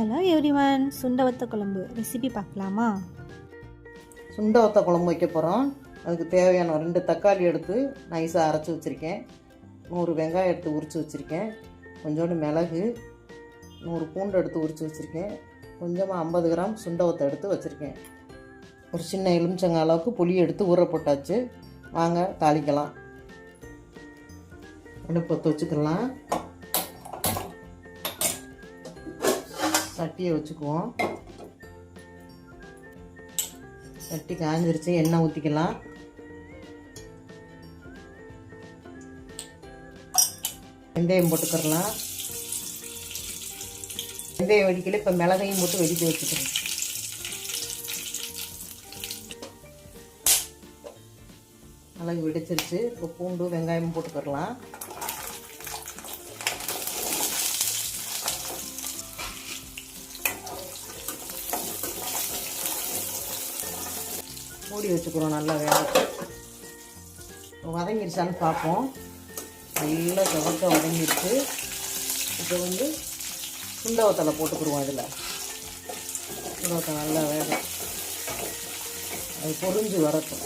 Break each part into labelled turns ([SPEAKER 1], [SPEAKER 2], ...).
[SPEAKER 1] Hello everyone சுண்டவத்த குழம்பு. Recipe பார்க்கலாமா?
[SPEAKER 2] சுண்ட வத்த குழம்பு வைக்க போகிறோம் அதுக்கு தேவையான ரெண்டு தக்காளி எடுத்து நைஸாக அரைச்சி வச்சுருக்கேன். நூறு வெங்காயம் எடுத்து உரித்து வச்சுருக்கேன். கொஞ்சோண்டு மிளகு நூறு பூண்டு எடுத்து உரித்து வச்சுருக்கேன். கொஞ்சமாக ஐம்பது கிராம் சுண்டவத்தை எடுத்து வச்சுருக்கேன். ஒரு சின்ன எலுமிச்சங்க அளவுக்கு புளி எடுத்து ஊற போட்டாச்சு. வாங்க தாளிக்கலாம். அடுப்பு வச்சுக்கலாம் சட்டியை வச்சுக்குவோம். சட்டி காஞ்சிருச்சு எண்ணெய் ஊற்றிக்கலாம் வெந்தயம் போட்டுக்கிறலாம். வெந்தயம் வெடிக்கல இப்போ மிளகையும் போட்டு வெடிக்க வச்சுக்கிறேன் மிளகு வெடிச்சிருச்சு இப்போ பூண்டு வெங்காயமும் போட்டுக்கிறலாம். மூடி வச்சுக்கிறோம் நல்லா வேக வதங்கிருச்சான்னு பார்ப்போம். நல்லா செவக்க வதங்கிருச்சு. இப்போ வந்து சுண்டவத்தலை போட்டுக்கிடுவோம் இதில். சுண்டவத்தை நல்லா வேகும் அது பொறிஞ்சு வரட்டும்.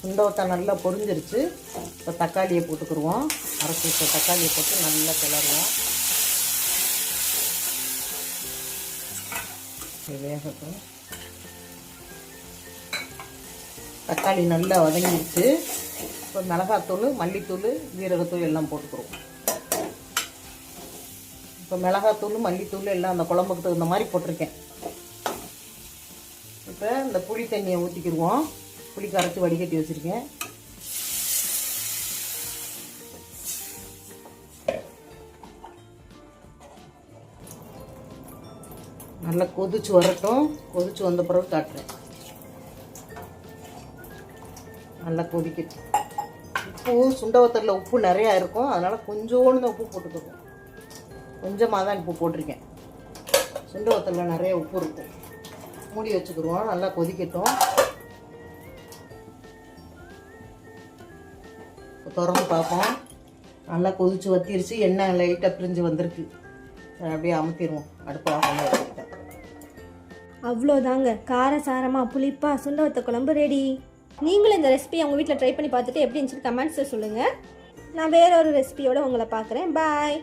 [SPEAKER 2] சுண்டவத்தை நல்லா பொரிஞ்சிருச்சு இப்போ தக்காளியை போட்டுக்கிடுவோம். அரைச்சி தக்காளியை போட்டு நல்லா கிளறுவோம். இது வேகட்டும். தக்காளி நல்லா வதங்கிடுச்சு. இப்போ மிளகாத்தூள் மல்லித்தூள் ஜீரகத்தூள் எல்லாம் போட்டுக்கிறோம். இப்போ மிளகாத்தூள் மல்லித்தூள் எல்லாம் அந்த குழம்புக்கு தகுந்த மாதிரி போட்டிருக்கேன். இப்போ இந்த புளி தண்ணியை ஊற்றிக்கிடுவோம் புளி கரைச்சி வடிகட்டி வச்சுருக்கேன். நல்லா கொதிச்சு வரட்டும். கொதிச்சு வந்த பிறகு காட்டுறேன். நல்லா கொதிக்கட்டும். உப்பு சுண்டவத்தரில் உப்பு நிறையா இருக்கும். அதனால் கொஞ்சோண்டு தான் உப்பு போட்டுக்குவோம் கொஞ்சமாக தான் இப்போ போட்டிருக்கேன். சுண்டவத்தரில் நிறைய உப்பு இருக்கும். மூடி வச்சுக்கிடுவோம். நல்லா கொதிக்கட்டும். திறந்து பார்ப்போம். நல்லா கொதிச்சு வத்திருச்சு. எண்ணெய் லைட்டாக பிரிஞ்சு வந்திருக்கு. அப்படியே அமுத்திடுவோம். அடுப்பு
[SPEAKER 1] அவ்வளோதாங்க. காரசாரமாக புளிப்பாக சுண்டவத்த குழம்பு ரெடி நீங்களும் இந்த ரெசிபியை உங்கள் வீட்டில் ட்ரை பண்ணி பார்த்துட்டு எப்படி இருந்துச்சு கமெண்ட்ஸை சொல்லுங்கள் நான் வேற ஒரு ரெசிபியோட உங்களை பார்க்குறேன். பாய்